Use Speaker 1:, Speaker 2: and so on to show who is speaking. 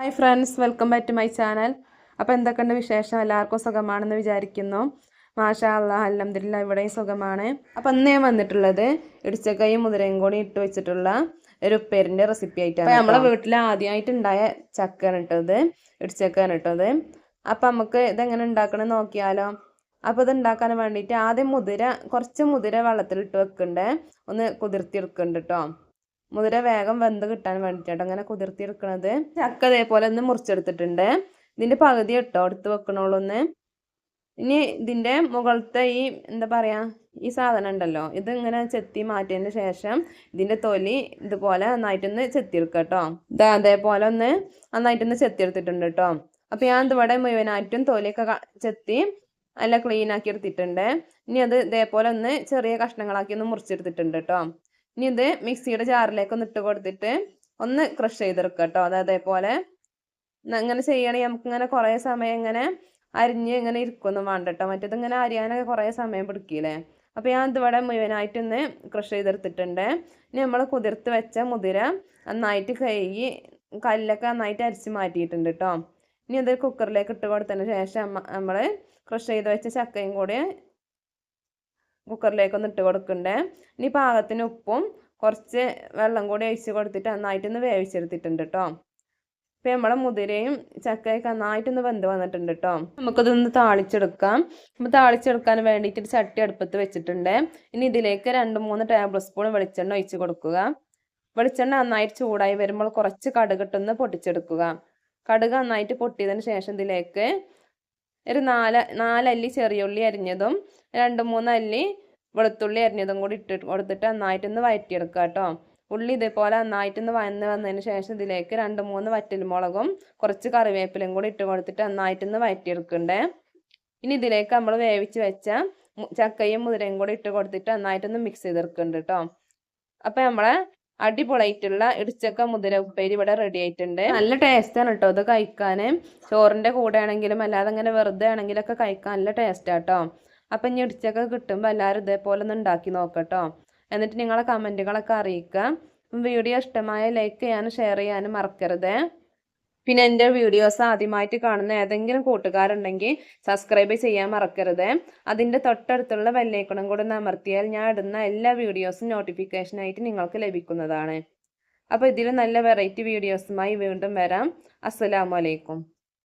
Speaker 1: Hi friends welcome back to my channel അപ്പോൾ എന്തൊക്കെയുണ്ട് വിശേഷം? എല്ലാവർക്കും സുഖമാണെന്ന് വിചാരിക്കുന്നു. മാഷാ അള്ളാഹ് അലഹമില്ല ഇവിടെയും സുഖമാണ്. അപ്പോൾ അന്ന് ഞാൻ വന്നിട്ടുള്ളത് ഇടിച്ചക്കയും മുതിരയും കൂടി ഇട്ട് വെച്ചിട്ടുള്ള ഒരു ഉപ്പേരിന്റെ റെസിപ്പി ആയിട്ടാണ് അപ്പോൾ നമ്മളെ വീട്ടിൽ ആദ്യമായിട്ട് ഉണ്ടായ ചക്കയാണ് ഇട്ടത് ഇടിച്ചക്കയാണ് ഇട്ടത് അപ്പോൾ നമുക്ക് ഇതെങ്ങനെ ഉണ്ടാക്കണം നോക്കിയാലോ. അപ്പോൾ ഇത് ഉണ്ടാക്കാൻ വേണ്ടിയിട്ട് ആദ്യം മുതിര കുറച്ച് മുതിര വെള്ളത്തിലിട്ട് വെക്കണ്ടേ. ഒന്ന് കുതിർത്തി എടുക്കുന്നുണ്ട് കേട്ടോ. മുതിര വേഗം വെന്ത് കിട്ടാൻ വേണ്ടിയിട്ടാണ് അങ്ങനെ കുതിർത്തി എടുക്കണത്. ചക്ക ഇതേപോലെ ഒന്ന് മുറിച്ചെടുത്തിട്ടുണ്ട്. ഇതിന്റെ പകുതി ഇട്ടോ എടുത്ത് വെക്കണോളൂ ഒന്ന്. ഇനി ഇതിന്റെ മുകളിലത്തെ ഈ എന്താ പറയാ ഈ സാധനം ഉണ്ടല്ലോ ഇത് ഇങ്ങനെ ചെത്തി മാറ്റിയതിന് ശേഷം ഇതിന്റെ തൊലി ഇതുപോലെ നന്നായിട്ടൊന്ന് ചെത്തിയെടുക്കുക കേട്ടോ ഇത് അതേപോലെ ഒന്ന് നന്നായിട്ടൊന്ന് ചെത്തിയെടുത്തിട്ടുണ്ട് കേട്ടോ. അപ്പോൾ ഞാൻ ഇതിവിടെ മുഴുവനായിട്ടും തൊലിയൊക്കെ ചെത്തി നല്ല ക്ലീൻ ആക്കി എടുത്തിട്ടുണ്ട്. ഇനി അത് ഇതേപോലെ ഒന്ന് ചെറിയ കഷ്ണങ്ങളാക്കി ഒന്ന് മുറിച്ചെടുത്തിട്ടുണ്ട് കേട്ടോ. ഇനി ഇത് മിക്സിയുടെ ജാറിലേക്ക് ഒന്ന് ഇട്ട് കൊടുത്തിട്ട് ഒന്ന് ക്രഷ് ചെയ്തെടുക്കുക കേട്ടോ. അത് അതേപോലെ അങ്ങനെ ചെയ്യണേ നമുക്ക് ഇങ്ങനെ കുറേ സമയം ഇങ്ങനെ അരിഞ്ഞ് ഇങ്ങനെ ഇരിക്കൊന്നും വേണ്ട കേട്ടോ. മറ്റേത് ഇങ്ങനെ അരിയാനൊക്കെ കുറേ സമയം പിടിക്കില്ലേ അപ്പോൾ ഞാൻ ഇതിവിടെ മുഴുവനായിട്ടൊന്ന് ക്രഷ് ചെയ്തെടുത്തിട്ടുണ്ട്. ഇനി നമ്മൾ കുതിർത്ത് വെച്ച മുതിര നന്നായിട്ട് കഴുകി കല്ലൊക്കെ നന്നായിട്ട് അരിച്ച് മാറ്റിയിട്ടുണ്ട് കേട്ടോ. ഇനി അത് കുക്കറിലേക്ക് ഇട്ട് കൊടുത്തതിന് ശേഷം നമ്മൾ ക്രഷ് ചെയ്ത് വെച്ച ചക്കയും കൂടി കുക്കറിലേക്ക് ഒന്ന് ഇട്ട് കൊടുക്കണ്ടേ. ഇനി പാകത്തിന് ഉപ്പും കുറച്ച് വെള്ളം കൂടി ഒഴിച്ച് കൊടുത്തിട്ട് നന്നായിട്ടൊന്ന് വേവിച്ചെടുത്തിട്ടുണ്ട് കേട്ടോ ഇപ്പം നമ്മളെ മുതിരയും ചക്കയൊക്കെ നന്നായിട്ടൊന്ന് വെന്ത് വന്നിട്ടുണ്ട് കേട്ടോ നമുക്കതൊന്ന് താളിച്ചെടുക്കാം. അപ്പോൾ താളിച്ചെടുക്കാൻ വേണ്ടിയിട്ട് ചട്ടി അടുപ്പത്ത് വെച്ചിട്ടുണ്ട്. ഇനി ഇതിലേക്ക് രണ്ട് മൂന്ന് ടേബിൾ സ്പൂൺ വെളിച്ചെണ്ണ ഒഴിച്ച് കൊടുക്കുക. വെളിച്ചെണ്ണ നന്നായിട്ട് ചൂടായി വരുമ്പോൾ കുറച്ച് കടുകിട്ടൊന്ന് പൊട്ടിച്ചെടുക്കുക. കടുക് നന്നായിട്ട് പൊട്ടിയതിന് ശേഷം ഇതിലേക്ക് ഒരു നാല് നാലല്ലി ചെറിയുള്ളി അരിഞ്ഞതും രണ്ട് മൂന്ന് അല്ലി വെളുത്തുള്ളി അരിഞ്ഞതും കൂടി ഇട്ട് കൊടുത്തിട്ട് നന്നായിട്ടൊന്ന് വഴറ്റിയെടുക്കുക കേട്ടോ. ഉള്ളി ഇതേപോലെ നന്നായിട്ടൊന്ന് വന്ന് വന്നതിന് ശേഷം ഇതിലേക്ക് രണ്ട് മൂന്ന് വറ്റൽമുളകും കുറച്ച് കറിവേപ്പിലയും കൂടി ഇട്ട് കൊടുത്തിട്ട് നന്നായിട്ടൊന്ന് വഴറ്റിയെടുക്കണ്ടേ ഇനി ഇതിലേക്ക് നമ്മൾ വേവിച്ച് വെച്ച ചക്കയും മുതിരയും കൂടി ഇട്ട് കൊടുത്തിട്ട് നന്നായിട്ടൊന്ന് മിക്സ് ചെയ്തെടുക്കുന്നുണ്ട് കേട്ടോ. അപ്പം നമ്മളെ അടിപൊളിയായിട്ടുള്ള ഇടിച്ചക്ക മുതിര ഉപ്പേരി ഇവിടെ റെഡി ആയിട്ടുണ്ട്. നല്ല ടേസ്റ്റാണ് കേട്ടോ ഇത് കഴിക്കാൻ ചോറിന്റെ കൂടെ ആണെങ്കിലും അല്ലാതെ അങ്ങനെ വെറുതെ ആണെങ്കിലൊക്കെ കഴിക്കാൻ നല്ല ടേസ്റ്റാണ് കേട്ടോ അപ്പം ഇനി ഇടിച്ചക്ക കിട്ടുമ്പോൾ എല്ലാവരും ഇതേപോലെ ഒന്ന് ഉണ്ടാക്കി നോക്കട്ടോ എന്നിട്ട് നിങ്ങളെ കമന്റുകളൊക്കെ അറിയിക്കുക. വീഡിയോ ഇഷ്ടമായ ലൈക്ക് ചെയ്യാനും ഷെയർ ചെയ്യാനും മറക്കരുത്. പിന്നെ എന്റെ വീഡിയോസ് ആദ്യമായിട്ട് കാണുന്ന ഏതെങ്കിലും കൂട്ടുകാരുണ്ടെങ്കിൽ സബ്സ്ക്രൈബ് ചെയ്യാൻ മറക്കരുത്. അതിന്റെ തൊട്ടടുത്തുള്ള ബെല്ലൈക്കണും കൂടെ അമർത്തിയാൽ ഞാൻ ഇടുന്ന എല്ലാ വീഡിയോസും നോട്ടിഫിക്കേഷനായിട്ട് നിങ്ങൾക്ക് ലഭിക്കുന്നതാണ്. അപ്പോൾ ഇതിൽ നല്ല വെറൈറ്റി വീഡിയോസുമായി വീണ്ടും വരാം. അസ്സലാമലൈക്കും